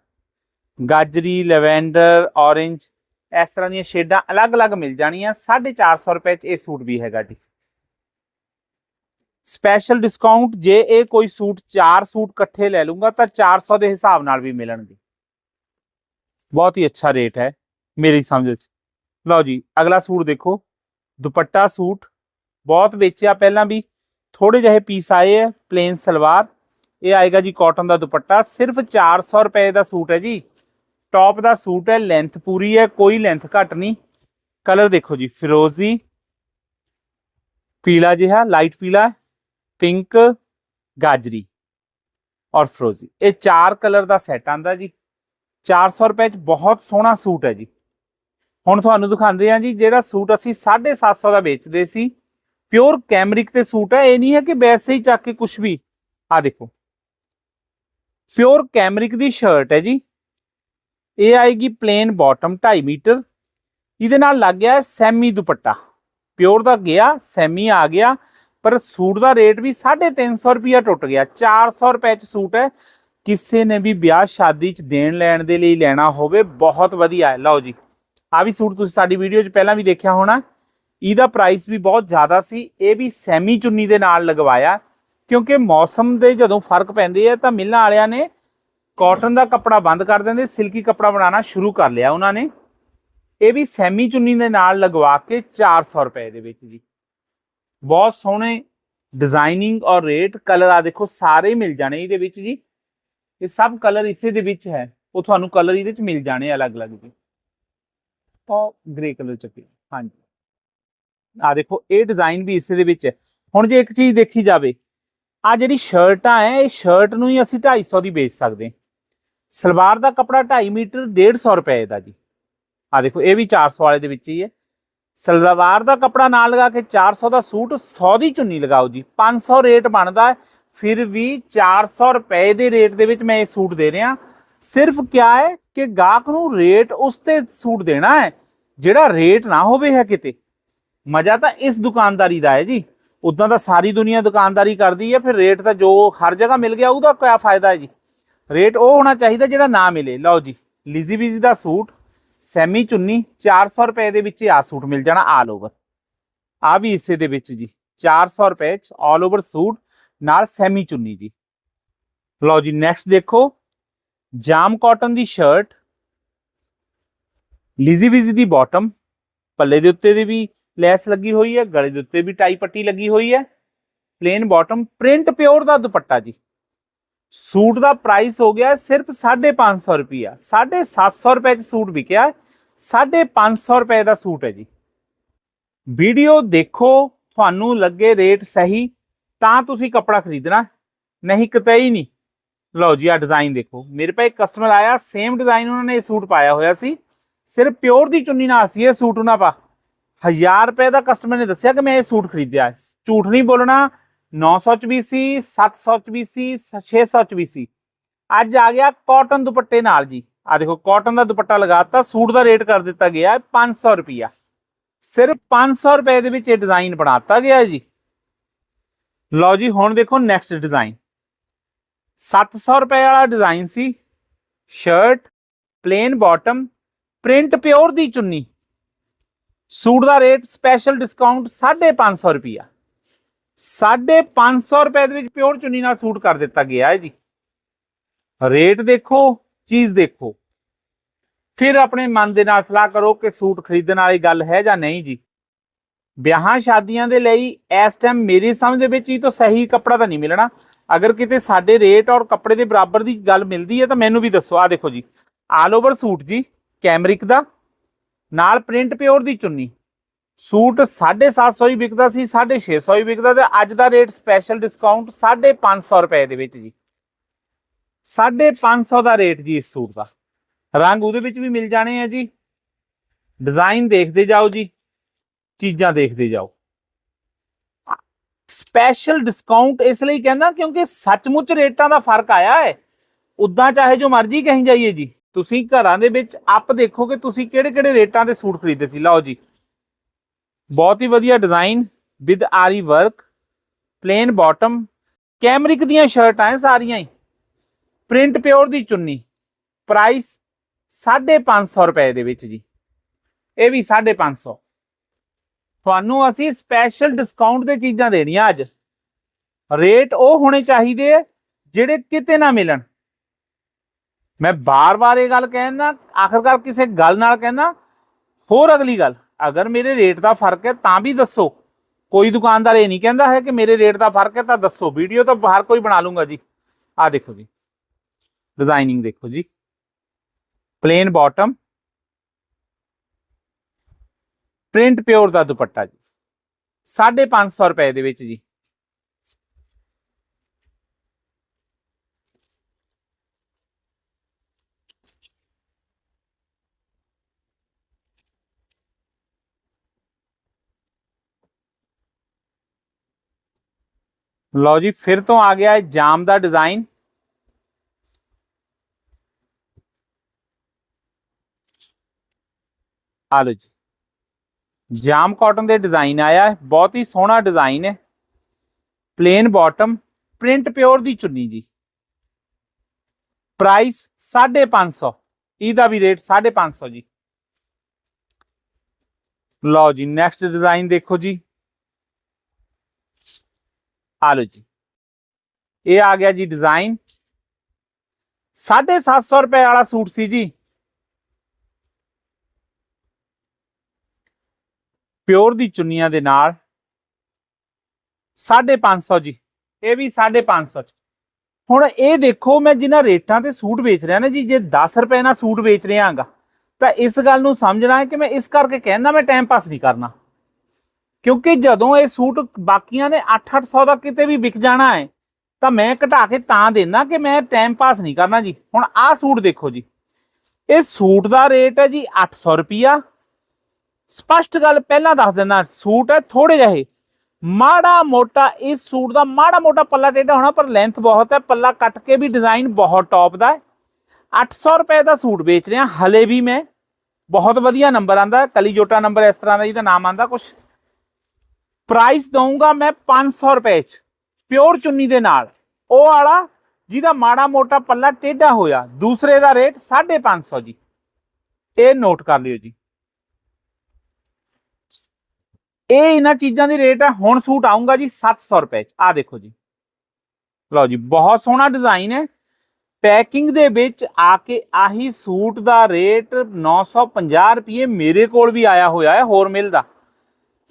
ਗਾਜਰੀ, ਲੈਵੈਂਡਰ ਔਰੇਂਜ ਇਸ ਤਰ੍ਹਾਂ ਦੀਆਂ ਸ਼ੇਡਾਂ ਅਲੱਗ-ਅਲੱਗ ਮਿਲ ਜਾਣੀਆਂ। 450 ਰੁਪਏ 'ਚ ਇਹ ਸੂਟ ਵੀ ਹੈਗਾ ਜੀ। ਸਪੈਸ਼ਲ ਡਿਸਕਾਊਂਟ ਜੇ ਇਹ ਕੋਈ ਸੂਟ 4 ਸੂਟ ਇਕੱਠੇ ਲੈ ਲੂੰਗਾ ਤਾਂ 400 ਦੇ ਹਿਸਾਬ ਨਾਲ ਵੀ ਮਿਲਣਗੇ। ਬਹੁਤ ਹੀ ਅੱਛਾ ਰੇਟ ਹੈ। ਮੇਰੀ ਸਮਝ 'ਚ ਲਓ ਜੀ, ਅਗਲਾ ਸੂਟ ਦੇਖੋ। ਦੁਪੱਟਾ ਸੂਟ, ਬਹੁਤ ਵੇਚਿਆ ਪਹਿਲਾਂ ਵੀ ਥੋੜੇ ਜਿਹੇ ਪੀਸ ਆਏ ਹੈ ਪਲੇਨ ਸਲਵਾਰ। ਇਹ ਆਏਗਾ ਜੀ ਕਾਟਨ ਦਾ ਦੁਪੱਟਾ, ਸਿਰਫ 400 ਰੁਪਏ ਦਾ ਸੂਟ ਹੈ ਜੀ। ਟੌਪ ਦਾ ਸੂਟ ਹੈ ਲੈਂਥ ਪੂਰੀ ਹੈ, ਕੋਈ ਲੈਂਥ ਘੱਟ ਨਹੀਂ। ਕਲਰ ਦੇਖੋ ਜੀ, ਫਿਰੋਜ਼ੀ, ਪੀਲਾ ਜਿਹਾ ਲਾਈਟ ਪੀਲਾ ਪਿੰਕ ਗਾਜਰੀ ਔਰ ਫਰੋਜ਼ੀ। ਇਹ ਚਾਰ ਕਲਰ ਦਾ ਸੈੱਟ ਆਂਦਾ ਜੀ। 400 ਰੁਪਏ ਚ ਬਹੁਤ ਸੋਹਣਾ ਸੂਟ ਹੈ ਜੀ। ਹੁਣ ਤੁਹਾਨੂੰ ਦਿਖਾਉਂਦੇ ਆ ਜੀ, ਜਿਹੜਾ ਸੂਟ ਅਸੀਂ 750 ਦਾ ਵੇਚਦੇ ਸੀ। ਪਿਓਰ ਕੈਮਰਿਕ ਤੇ ਸੂਟ ਹੈ ਇਹ ਨਹੀਂ ਹੈ ਕਿ ਵੈਸੇ ਹੀ ਚੱਕ ਕੇ ਕੁਝ ਵੀ। ਆ ਦੇਖੋ। ਪਿਓਰ ਕੈਮਰਿਕ ਦੀ ਸ਼ਰਟ ਹੈ ਜੀ। ਇਹ ਆਏਗੀ ਪਲੇਨ ਬਾਟਮ 2.5 ਮੀਟਰ। ਇਹਦੇ ਨਾਲ ਲੱਗ ਗਿਆ ਹੈ ਸੈਮੀ ਦੁਪੱਟਾ। ਪਿਓਰ ਦਾ ਗਿਆ, ਸੈਮੀ ਆ ਗਿਆ, ਪਰ ਸੂਟ ਦਾ ਰੇਟ ਵੀ 350 ਰੁਪਿਆ ਟੁੱਟ ਗਿਆ। 400 ਰੁਪਏ ਚ ਸੂਟ ਹੈ। ਕਿਸੇ ਨੇ ਵੀ ਵਿਆਹ ਸ਼ਾਦੀ ਚ ਦੇਣ ਲੈਣ ਦੇ ਲਈ ਲੈਣਾ ਹੋਵੇ, ਬਹੁਤ ਵਧੀਆ ਹੈ। ਲਓ ਜੀ। ਆ ਵੀ ਸੂਟ ਤੁਸੀਂ ਸਾਡੀ ਵੀਡੀਓ 'ਚ ਪਹਿਲਾਂ ਵੀ ਦੇਖਿਆ ਹੋਣਾ। ਇਹਦਾ ਪ੍ਰਾਈਸ ਵੀ ਬਹੁਤ ਜ਼ਿਆਦਾ ਸੀ। ਇਹ ਵੀ ਸੈਮੀ ਚੁੰਨੀ ਦੇ ਨਾਲ ਲਗਵਾਇਆ। ਕਿਉਂਕਿ ਮੌਸਮ ਦੇ ਜਦੋਂ ਫ਼ਰਕ ਪੈਂਦੇ ਆ ਤਾਂ ਮਿਲਾਂ ਵਾਲਿਆਂ ਨੇ ਕਾਟਨ ਦਾ ਕੱਪੜਾ ਬੰਦ ਕਰ ਦਿੰਦੇ ਸਿਲਕੀ ਕੱਪੜਾ ਬਣਾਉਣਾ ਸ਼ੁਰੂ ਕਰ ਲਿਆ ਉਹਨਾਂ ਨੇ। ਇਹ ਵੀ ਸੈਮੀ ਚੁੰਨੀ ਦੇ ਨਾਲ ਲਗਵਾ ਕੇ 400 ਰੁਪਏ ਦੇ ਵਿੱਚ ਜੀ। ਬਹੁਤ ਸੋਹਣੇ ਡਿਜ਼ਾਈਨਿੰਗ ਔਰ ਰੇਟ ਕਲਰ ਆ ਦੇਖੋ, ਸਾਰੇ ਮਿਲ ਜਾਣੇ ਇਹਦੇ ਵਿੱਚ ਜੀ। ਇਹ ਸਭ ਕਲਰ ਇਸੇ ਦੇ ਵਿੱਚ ਹੈ। ਉਹ ਤੁਹਾਨੂੰ ਕਲਰ ਇਹਦੇ ਵਿੱਚ ਮਿਲ ਜਾਣੇ ਅਲੱਗ-ਅਲੱਗ ਜੀ ਉਹ ਗ੍ਰੇ ਕਲਰ ਚ ਪਈ ਹਾਂਜੀ। ਆ ਦੇਖੋ, ਇਹ ਡਿਜ਼ਾਈਨ ਵੀ ਇਸੇ ਦੇ ਵਿੱਚ ਹੈ। ਹੁਣ ਜੇ ਇੱਕ ਚੀਜ਼ ਦੇਖੀ ਜਾਵੇ ਆ ਜਿਹੜੀ ਸ਼ਰਟਾਂ ਹੈ ਇਹ ਸ਼ਰਟ ਨੂੰ ਹੀ ਅਸੀਂ 250 ਦੀ ਵੇਚ ਸਕਦੇ ਹਾਂ। ਸਲਵਾਰ ਦਾ ਕਪੜਾ 2.5 ਮੀਟਰ 150 ਰੁਪਏ ਦਾ ਜੀ। ਆ ਦੇਖੋ, ਇਹ ਵੀ 400 ਵਾਲੇ ਦੇ ਵਿੱਚ ਹੀ ਹੈ। ਸਲਵਾਰ ਦਾ ਕਪੜਾ ਨਾਲ ਲਗਾ ਕੇ 400 ਦਾ ਸੂਟ 100 ਦੀ ਚੁੰਨੀ ਲਗਾਓ ਜੀ। 500 ਰੇਟ ਬਣਦਾ ਹੈ। ਫਿਰ ਵੀ 400 ਰੁਪਏ ਦੇ ਰੇਟ ਦੇ ਵਿੱਚ ਮੈਂ ਇਹ ਸੂਟ ਦੇ ਰਿਹਾ। ਸਿਰਫ ਕਿਆ ਹੈ ਕਿ ਗਾਹਕ ਨੂੰ ਰੇਟ ਉਸ ਤੇ ਸੂਟ ਦੇਣਾ ਹੈ। ਜਿਹੜਾ ਰੇਟ ਨਾ ਹੋਵੇ ਹੈ ਕਿਤੇ, ਮਜ਼ਾ ਤਾਂ ਇਸ ਦੁਕਾਨਦਾਰੀ ਦਾ ਹੈ ਜੀ। ਉਦਾਂ ਤਾਂ ਸਾਰੀ ਦੁਨੀਆ ਦੁਕਾਨਦਾਰੀ ਕਰਦੀ ਹੈ, ਫਿਰ ਰੇਟ ਤਾਂ ਜੋ ਹਰ ਜਗ੍ਹਾ ਮਿਲ ਗਿਆ, ਉਹਦਾ ਕਿਆ ਫਾਇਦਾ ਹੈ ਜੀ। ਰੇਟ ਉਹ ਹੋਣਾ ਚਾਹੀਦਾ ਜਿਹੜਾ ਨਾ ਮਿਲੇ। ਲਓ ਜੀ, ਲੀਜ਼ੀ ਬੀਜ਼ੀ ਦਾ ਸੂਟ, ਸੈਮੀ ਚੁੰਨੀ 400 ਰੁਪਏ ਦੇ ਵਿੱਚ ਆ ਸੂਟ ਮਿਲ ਜਾਣਾ ਆਲ ਓਵਰ ਆ ਵੀ ਇਸੇ ਦੇ ਵਿੱਚ ਜੀ 400 ਰੁਪਏ ਚ ਆਲ ਓਵਰ ਸੂਟ, ਨਾਲ ਸੈਮੀ ਚੁੰਨੀ ਜੀ। ਲਓ ਜੀ ਨੈਕਸਟ ਦੇਖੋ, ਜਾਮ ਕਾਟਨ ਦੀ ਸ਼ਰਟ ਲੀਜ਼ੀ ਬੀਜ਼ੀ ਦੀ ਬਾਟਮ ਪੱਲੇ ਦੇ ਉੱਤੇ ਦੀ ਵੀ ਲੈਸ ਲੱਗੀ ਹੋਈ ਹੈ, ਗਲੇ ਦੇ ਉੱਤੇ ਵੀ ਟਾਈ ਪੱਟੀ ਲੱਗੀ ਹੋਈ ਹੈ। ਪਲੇਨ ਬਾਟਮ ਪ੍ਰਿੰਟ ਪਿਓਰ ਦਾ ਦੁਪੱਟਾ ਜੀ। ਸੂਟ ਦਾ ਪ੍ਰਾਈਸ ਹੋ ਗਿਆ ਸਿਰਫ 550 ਰੁਪਿਆ 750 ਰੁਪਏ ਚ ਸੂਟ ਵਿਕਿਆ 550 ਰੁਪਏ ਦਾ ਸੂਟ ਹੈ ਜੀ। ਵੀਡੀਓ ਦੇਖੋ, ਤੁਹਾਨੂੰ ਲੱਗੇ ਰੇਟ ਸਹੀ, ਤਾਂ ਤੁਸੀਂ ਕੱਪੜਾ ਖਰੀਦਣਾ ਨਹੀਂ ਕਿਤੇ ਹੀ ਨਹੀਂ। ਲਓ ਜੀ ਆ ਡਿਜ਼ਾਈਨ ਦੇਖੋ। ਮੇਰੇ ਪਾ ਇੱਕ ਕਸਟਮਰ ਆਇਆ ਸੇਮ ਡਿਜ਼ਾਈਨ ਉਹਨਾਂ ਨੇ ਇਹ ਸੂਟ ਪਾਇਆ ਹੋਇਆ ਸੀ। ਸਿਰਫ ਪਿਓਰ ਦੀ ਚੁੰਨੀ ਨਾਲ ਸੀ ਇਹ ਸੂਟ ਉਹਨਾਂ ਪਾ 1000 ਰੁਪਏ ਦਾ ਕਸਟਮਰ ਨੇ ਦੱਸਿਆ ਕਿ ਮੈਂ ਇਹ ਸੂਟ ਖਰੀਦਿਆ। ਝੂਠ ਨਹੀਂ ਬੋਲਣਾ 900 ਚ ਵੀ ਸੀ 700 ਚ ਵੀ ਸੀ 600 ਚ ਵੀ ਸੀ। ਅੱਜ ਆ ਗਿਆ ਕਾਟਨ ਦੁਪੱਟੇ ਨਾਲ ਜੀ। ਆ ਦੇਖੋ ਕਾਟਨ ਦਾ ਦੁਪੱਟਾ ਲਗਾਤਾ, ਸੂਟ ਦਾ ਰੇਟ ਕਰ ਦਿੱਤਾ ਗਿਆ ਹੈ 500 ਰੁਪਿਆ ਸਿਰਫ 500 ਰੁਪਏ ਦੇ ਵਿੱਚ ਇਹ ਡਿਜ਼ਾਈਨ ਬਣਾਤਾ ਗਿਆ ਜੀ। ਲਓ ਜੀ, ਹੁਣ ਦੇਖੋ ਨੈਕਸਟ ਡਿਜ਼ਾਈਨ 700 ਰੁਪਏ ਵਾਲਾ ਡਿਜ਼ਾਈਨ ਸੀ shirt plain bottom print pure ਦੀ ਚੁੰਨੀ। ਸੂਟ ਦਾ ਰੇਟ ਸਪੈਸ਼ਲ ਡਿਸਕਾਊਂਟ 550 ਰੁਪਿਆ 550 ਰੁਪਏ ਦੇ ਵਿੱਚ ਪਿਓਰ ਚੁੰਨੀ ਨਾਲ ਸੂਟ ਕਰ ਦਿੱਤਾ ਗਿਆ ਹੈ ਜੀ। ਰੇਟ ਦੇਖੋ, ਚੀਜ਼ ਦੇਖੋ। ਫਿਰ ਆਪਣੇ ਮਨ ਦੇ ਨਾਲ ਸਲਾਹ ਕਰੋ ਕਿ ਸੂਟ ਖਰੀਦਣ ਵਾਲੀ ਗੱਲ ਹੈ ਜਾਂ ਨਹੀਂ ਜੀ। ਵਿਆਹਾਂ ਸ਼ਾਦੀਆਂ ਦੇ ਲਈ ਇਸ ਟਾਈਮ ਮੇਰੀ ਸਮਝ ਦੇ ਵਿੱਚ ਹੀ ਤਾਂ ਸਹੀ ਕੱਪੜਾ ਤਾਂ ਨਹੀਂ ਮਿਲਣਾ। ਅਗਰ ਕਿਤੇ ਸਾਡੇ ਰੇਟ ਔਰ ਕੱਪੜੇ ਦੇ ਬਰਾਬਰ ਦੀ ਗੱਲ ਮਿਲਦੀ ਹੈ ਤਾਂ ਮੈਨੂੰ ਵੀ ਦੱਸੋ। ਆ ਦੇਖੋ ਜੀ ਆਲ ਓਵਰ ਸੂਟ ਜੀ। ਕੈਮਰਿਕ ਦਾ, ਨਾਲ ਪ੍ਰਿੰਟ ਪਿਓਰ ਦੀ ਚੁੰਨੀ। ਸੂਟ 750 ਹੀ ਵਿਕਦਾ ਸੀ 650 ਹੀ ਵਿਕਦਾ ਤੇ ਅੱਜ ਦਾ ਰੇਟ ਸਪੈਸ਼ਲ ਡਿਸਕਾਊਂਟ 550 ਰੁਪਏ ਦੇ ਵਿੱਚ ਜੀ। 550 ਦਾ ਰੇਟ ਜੀ ਇਸ ਸੂਟ ਦਾ। ਰੰਗ ਉਹਦੇ ਵਿੱਚ ਵੀ ਮਿਲ ਜਾਣੇ ਆ ਜੀ। ਡਿਜ਼ਾਈਨ ਦੇਖਦੇ ਜਾਓ ਜੀ, ਚੀਜ਼ਾਂ ਦੇਖਦੇ ਜਾਓ। ਸਪੈਸ਼ਲ ਡਿਸਕਾਊਂਟ ਇਸ ਲਈ ਕਹਿੰਦਾ ਕਿਉਂਕਿ ਸੱਚਮੁੱਚ ਰੇਟਾਂ ਦਾ ਫ਼ਰਕ ਆਇਆ ਹੈ। ਉਦਾਂ ਚਾਹੇ ਜੋ ਮਰਜ਼ੀ ਕਹੀ ਜਾਈਏ ਜੀ। ਤੁਸੀਂ ਘਰਾਂ ਦੇ ਵਿੱਚ ਆਪ ਦੇਖੋ ਕਿ ਤੁਸੀਂ ਕਿਹੜੇ ਕਿਹੜੇ ਰੇਟਾਂ ਦੇ ਸੂਟ ਖਰੀਦੇ ਸੀ? ਲਓ ਜੀ। ਬਹੁਤ ਹੀ ਵਧੀਆ design with aari work plain bottom cambric ਦੀਆਂ ਸ਼ਰਟਾਂ ਹੈ ਸਾਰੀਆਂ ਹੀ। ਪ੍ਰਿੰਟ ਪਿਓਰ ਦੀ ਚੁੰਨੀ। ਪ੍ਰਾਈਸ 550 ਰੁਪਏ ਦੇ ਵਿੱਚ ਜੀ। ਇਹ ਵੀ 550 ਤੁਹਾਨੂੰ ਅਸੀਂ ਸਪੈਸ਼ਲ ਡਿਸਕਾਊਂਟ ਦੇ ਚੀਜ਼ਾਂ ਦੇਣੀਆਂ ਅੱਜ। ਰੇਟ ਉਹ ਹੋਣੇ ਚਾਹੀਦੇ ਆ ਜਿਹੜੇ ਕਿਤੇ ਨਾ ਮਿਲਣ। ਮੈਂ ਬਾਰ-ਬਾਰ ਇਹ ਗੱਲ ਕਹਿੰਦਾ, ਆਖਰਕਾਰ ਕਿਸੇ ਗੱਲ ਨਾਲ ਕਹਿੰਦਾ, ਹੋਰ ਅਗਲੀ ਗੱਲ, ਅਗਰ ਮੇਰੇ ਰੇਟ ਦਾ ਫ਼ਰਕ ਹੈ ਤਾਂ ਵੀ ਦੱਸੋ। ਕੋਈ ਦੁਕਾਨਦਾਰ ਇਹ ਨਹੀਂ ਕਹਿੰਦਾ ਹੈ ਕਿ ਮੇਰੇ ਰੇਟ ਦਾ ਫ਼ਰਕ ਹੈ ਤਾਂ ਦੱਸੋ। ਵੀਡੀਓ ਤਾਂ ਬਾਹਰ ਕੋਈ ਬਣਾ ਲੂੰਗਾ ਜੀ। ਆ ਦੇਖੋ ਜੀ। ਡਿਜ਼ਾਈਨਿੰਗ ਦੇਖੋ ਜੀ। ਪਲੇਨ ਬਾਟਮ ਪ੍ਰਿੰਟ ਪਿਓਰ ਦਾ ਦੁਪੱਟਾ ਜੀ। 550 ਰੁਪਏ ਦੇ ਵਿੱਚ ਜੀ। ਲਓ ਜੀ ਫਿਰ ਤੋਂ ਆ ਗਿਆ ਹੈ ਜਾਮ ਦਾ ਡਿਜ਼ਾਈਨ ਆ ਲਓ ਜੀ ਜਾਮ ਕਾਟਨ ਦੇ ਡਿਜ਼ਾਈਨ ਆਇਆ ਹੈ ਬਹੁਤ ਹੀ ਸੋਹਣਾ ਡਿਜ਼ਾਈਨ ਹੈ ਪਲੇਨ ਬਾਟਮ ਪ੍ਰਿੰਟ ਪਿਓਰ ਦੀ ਚੁੰਨੀ ਜੀ ਪ੍ਰਾਈਸ 550 ਇਹਦਾ ਵੀ ਰੇਟ 550 ਜੀ ਲਓ ਜੀ ਨੈਕਸਟ ਡਿਜ਼ਾਈਨ ਦੇਖੋ ਜੀ ਆ ਲਓ ਜੀ। ਇਹ ਆ ਗਿਆ ਜੀ ਡਿਜ਼ਾਈਨ 750 ਰੁਪਏ ਵਾਲਾ ਸੂਟ ਸੀ ਜੀ। ਪਿਓਰ ਦੀ ਚੁੰਨੀਆਂ ਦੇ ਨਾਲ। 550 ਜੀ। ਇਹ ਵੀ 550 ਚ। ਹੁਣ ਇਹ ਦੇਖੋ, ਮੈਂ ਜਿਨ੍ਹਾਂ ਰੇਟਾਂ ਤੇ ਸੂਟ ਵੇਚ ਰਿਹਾ ਨਾ ਜੀ, ਜੇ 10 ਰੁਪਏ ਨਾਲ ਸੂਟ ਵੇਚ ਰਿਹਾ ਰਿਹਾਗਾ, ਤਾਂ ਇਸ ਗੱਲ ਨੂੰ ਸਮਝਣਾ ਹੈ ਕਿ ਮੈਂ ਇਸ ਕਰਕੇ ਕਹਿੰਦਾ ਮੈਂ ਟਾਈਮ ਪਾਸ ਨਹੀਂ ਕਰਨਾ। ਕਿਉਂਕਿ ਜਦੋਂ ਇਹ ਸੂਟ ਬਾਕੀਆਂ ਨੇ 8-800 ਦਾ ਕਿਤੇ ਵੀ ਵਿਕ ਜਾਣਾ ਹੈ, ਤਾਂ ਮੈਂ ਘਟਾ ਕੇ ਤਾਂ ਦੇਣਾ ਕਿ ਮੈਂ ਟਾਈਮ ਪਾਸ ਨਹੀਂ ਕਰਨਾ ਜੀ। ਹੁਣ ਆਹ ਸੂਟ ਦੇਖੋ ਜੀ। ਇਹ ਸੂਟ ਦਾ ਰੇਟ ਹੈ ਜੀ 800 ਰੁਪਿਆ ਸਪਸ਼ਟ ਗੱਲ ਪਹਿਲਾਂ ਦੱਸ ਦਿੰਦਾ, ਸੂਟ ਹੈ ਥੋੜੇ ਜਿਹੇ। ਮਾੜਾ ਮੋਟਾ, ਇਸ ਸੂਟ ਦਾ ਮਾੜਾ ਮੋਟਾ ਪੱਲਾ ਟੇਢਾ ਹੋਣਾ, ਪਰ ਲੈਂਥ ਬਹੁਤ ਹੈ, ਪੱਲਾ ਕੱਟ ਕੇ ਵੀ ਡਿਜ਼ਾਈਨ ਬਹੁਤ ਟੌਪ ਦਾ ਹੈ। 800 ਰੁਪਏ ਦਾ ਸੂਟ ਵੇਚ ਰਿਹਾ, ਹਲੇ ਵੀ ਮੈਂ। ਬਹੁਤ ਵਧੀਆ ਨੰਬਰ ਆਂਦਾ ਕਲੀ ਜੋਟਾ ਨੰਬਰ ਇਸ ਤਰ੍ਹਾਂ ਦਾ ਜਿਹਦਾ ਨਾਮ ਆਂਦਾ ਕੁਛ। ਪ੍ਰਾਈਸ ਦਊਂਗਾ ਮੈਂ 500 ਰੁਪਏ ਚ ਪਿਓਰ ਚੁੰਨੀ ਦੇ ਨਾਲ। ਉਹ ਵਾਲਾ ਜਿਹਦਾ ਮਾੜਾ ਮੋਟਾ ਪੱਲਾ ਟੇਢਾ ਹੋਇਆ, ਦੂਸਰੇ ਦਾ ਰੇਟ 550 ਜੀ। ਇਹ ਨੋਟ ਕਰ ਲਿਓ ਜੀ। ਇਹ ਇਹਨਾਂ ਚੀਜ਼ਾਂ ਦੀ ਰੇਟ ਹੈ ਹੁਣ ਸੂਟ ਆਉਂਗਾ ਜੀ 700 ਰੁਪਏ ਚ। ਆ ਦੇਖੋ ਜੀ। ਲਓ ਜੀ, ਬਹੁਤ ਸੋਹਣਾ ਡਿਜ਼ਾਈਨ ਹੈ। ਪੈਕਿੰਗ ਦੇ ਵਿੱਚ ਆ ਕੇ ਆਹੀ ਸੂਟ ਦਾ ਰੇਟ 950 ਰੁਪਏ ਮੇਰੇ ਕੋਲ ਵੀ ਆਇਆ ਹੋਇਆ ਹੈ, ਹੋਰ ਮਿਲਦਾ।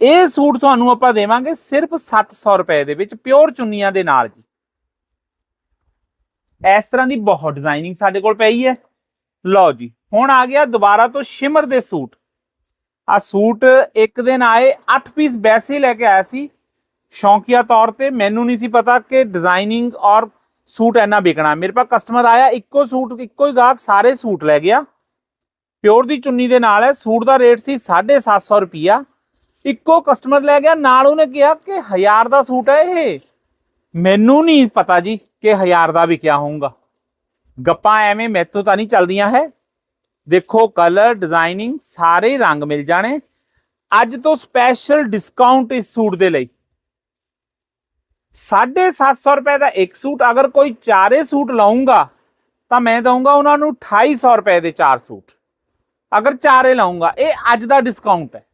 ਇਹ ਸੂਟ ਤੁਹਾਨੂੰ ਆਪਾਂ ਦੇਵਾਂਗੇ ਸਿਰਫ 700 ਰੁਪਏ ਦੇ ਵਿੱਚ, ਪਿਓਰ ਚੁੰਨੀਆਂ ਦੇ ਨਾਲ ਜੀ। ਇਸ ਤਰ੍ਹਾਂ ਦੀ ਬਹੁਤ ਡਿਜ਼ਾਈਨਿੰਗ ਸਾਡੇ ਕੋਲ ਪਈ ਹੈ। ਲਓ ਜੀ, ਹੁਣ ਆ ਗਿਆ ਦੁਬਾਰਾ ਤੋਂ ਸ਼ਿਮਰ ਦੇ ਸੂਟ। ਆ ਸੂਟ ਇੱਕ ਦਿਨ ਆਏ 8 ਪੀਸ ਵੈਸੇ ਲੈ ਕੇ ਆਇਆ ਸੀ। ਸ਼ੌਂਕੀਆ ਤੌਰ ਤੇ ਮੈਨੂੰ ਨਹੀਂ ਸੀ ਪਤਾ ਕਿ ਡਿਜ਼ਾਈਨਿੰਗ ਔਰ ਸੂਟ ਇੰਨਾ ਵਿਕਣਾ। ਮੇਰੇ ਪਾਸ ਕਸਟਮਰ ਆਇਆ, ਇੱਕੋ ਸੂਟ, ਇੱਕੋ ਹੀ ਗਾਹਕ, ਸਾਰੇ ਸੂਟ ਲੈ ਗਿਆ। ਪਿਓਰ ਦੀ ਚੁੰਨੀ ਦੇ ਨਾਲ ਹੈ, ਸੂਟ ਦਾ ਰੇਟ ਸੀ 750 ਰੁਪਿਆ ਇੱਕੋ ਕਸਟਮਰ ਲੈ ਗਿਆ, ਨਾਲ ਉਹਨੇ ਕਿਹਾ ਕਿ 1000 ਦਾ ਸੂਟ ਹੈ ਇਹ। ਮੈਨੂੰ ਨਹੀਂ ਪਤਾ ਜੀ ਕਿ 1000 ਦਾ ਵੀ ਕਿਆ ਹੋਊਗਾ। ਗੱਪਾਂ ਐਵੇਂ ਮੈਥੋਂ ਤਾਂ ਨਹੀਂ ਚੱਲਦੀਆਂ ਹੈ। ਦੇਖੋ ਕਲਰ ਡਿਜ਼ਾਈਨਿੰਗ ਸਾਰੇ ਰੰਗ ਮਿਲ ਜਾਣੇ। ਅੱਜ ਤੋਂ ਸਪੈਸ਼ਲ ਡਿਸਕਾਊਂਟ ਇਸ ਸੂਟ ਦੇ ਲਈ। 750 ਰੁਪਏ ਦਾ ਇੱਕ ਸੂਟ, ਅਗਰ ਕੋਈ ਚਾਰੇ ਸੂਟ ਲਾਉਂਗਾ ਤਾਂ ਮੈਂ ਦਊਂਗਾ ਉਹਨਾਂ ਨੂੰ 2800 ਰੁਪਏ ਦੇ ਚਾਰ ਸੂਟ। ਅਗਰ ਚਾਰੇ ਲਾਉਂਗਾ ਇਹ ਅੱਜ ਦਾ ਡਿਸਕਾਊਂਟ ਹੈ।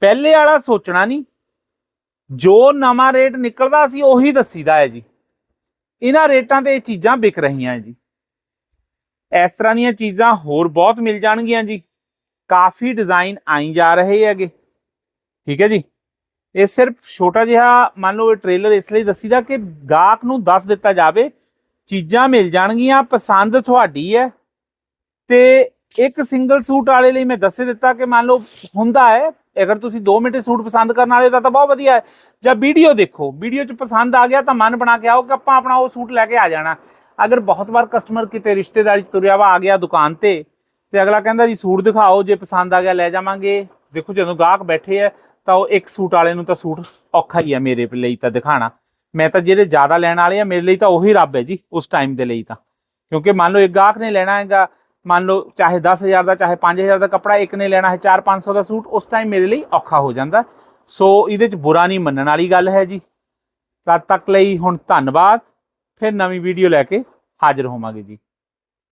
ਪਹਿਲੇ ਵਾਲਾ ਸੋਚਣਾ ਨਹੀਂ। ਜੋ ਨਵਾਂ ਰੇਟ ਨਿਕਲਦਾ ਸੀ, ਉਹੀ ਦੱਸੀਦਾ ਹੈ ਜੀ। ਇਹਨਾਂ ਰੇਟਾਂ ਤੇ ਇਹ ਚੀਜ਼ਾਂ ਵਿਕ ਰਹੀਆਂ ਜੀ। ਇਸ ਤਰ੍ਹਾਂ ਦੀਆਂ ਚੀਜ਼ਾਂ ਹੋਰ ਬਹੁਤ ਮਿਲ ਜਾਣਗੀਆਂ ਜੀ। ਕਾਫੀ ਡਿਜ਼ਾਈਨ ਆਈ ਜਾ ਰਹੇ ਹੈਗੇ। ਠੀਕ ਹੈ ਜੀ। ਇਹ ਸਿਰਫ ਛੋਟਾ ਜਿਹਾ, ਮੰਨ ਲਓ ਇਹ ਟ੍ਰੇਲਰ ਇਸ ਲਈ ਦੱਸੀਦਾ ਕਿ ਗਾਹਕ ਨੂੰ ਦੱਸ ਦਿੱਤਾ ਜਾਵੇ, ਚੀਜ਼ਾਂ ਮਿਲ ਜਾਣਗੀਆਂ, ਪਸੰਦ ਤੁਹਾਡੀ ਹੈ। ਤੇ ਇੱਕ ਸਿੰਗਲ ਸੂਟ ਵਾਲੇ ਲਈ ਮੈਂ ਦੱਸੇ ਦਿੱਤਾ ਕਿ ਮੰਨ ਲਓ ਹੁੰਦਾ ਹੈ ਅਗਰ ਤੁਸੀਂ 2 ਮਿੰਟ ਸੂਟ ਪਸੰਦ ਕਰਨ ਵਾਲੇ ਦਾ ਤਾਂ ਬਹੁਤ ਵਧੀਆ ਹੈ। ਜਦ ਵੀਡੀਓ ਦੇਖੋ, ਵੀਡੀਓ 'ਚ ਪਸੰਦ ਆ ਗਿਆ ਤਾਂ ਮਨ ਬਣਾ ਕੇ ਆਓ ਕਿ ਆਪਾਂ ਆਪਣਾ ਉਹ ਸੂਟ ਲੈ ਕੇ ਆ ਜਾਣਾ। ਅਗਰ ਬਹੁਤ ਵਾਰ ਕਸਟਮਰ ਕਿਤੇ ਰਿਸ਼ਤੇਦਾਰੀ 'ਚ ਤੁਰਿਆ ਵਾ, ਆ ਗਿਆ ਦੁਕਾਨ ਤੇ ਤੇ ਅਗਲਾ ਕਹਿੰਦਾ ਜੀ ਸੂਟ ਦਿਖਾਓ, ਜੇ ਪਸੰਦ ਆ ਗਿਆ ਲੈ ਜਾਵਾਂਗੇ। ਦੇਖੋ ਜਦੋਂ ਗਾਹਕ ਬੈਠੇ ਆ, ਤਾਂ ਉਹ ਇੱਕ ਸੂਟ ਵਾਲੇ ਨੂੰ ਤਾਂ ਸੂਟ ਔਖਾ ਹੀ ਆ ਮੇਰੇ ਲਈ ਤਾਂ ਦਿਖਾਣਾ ਮੈਂ ਤਾਂ ਜਿਹੜੇ ਜ਼ਿਆਦਾ ਲੈਣ ਵਾਲੇ ਆ, ਮੇਰੇ ਲਈ ਤਾਂ ਉਹੀ ਰੱਬ ਹੈ ਜੀ, ਉਸ ਟਾਈਮ ਦੇ ਲਈ ਤਾਂ। ਕਿਉਂਕਿ ਮੰਨ ਲਓ ਇੱਕ ਗਾਹਕ ਨੇ ਲੈਣਾ ਹੈਗਾ ਮੰਨ ਲਓ ਚਾਹੇ 10000 ਦਾ, ਚਾਹੇ 5000 ਦਾ ਕੱਪੜਾ ਇੱਕ ਨੇ ਲੈਣਾ ਹੈ 4-500 ਦਾ ਸੂਟ, ਉਸ ਟਾਈਮ ਮੇਰੇ ਲਈ ਔਖਾ ਹੋ ਜਾਂਦਾ। ਸੋ ਇਹਦੇ 'ਚ ਬੁਰਾ ਨਹੀਂ ਮੰਨਣ ਵਾਲੀ ਗੱਲ ਹੈ ਜੀ। ਤਦ ਤੱਕ ਲਈ ਹੁਣ ਧੰਨਵਾਦ। ਫਿਰ ਨਵੀਂ ਵੀਡੀਓ ਲੈ ਕੇ ਹਾਜ਼ਰ ਹੋਵਾਂਗੇ ਜੀ।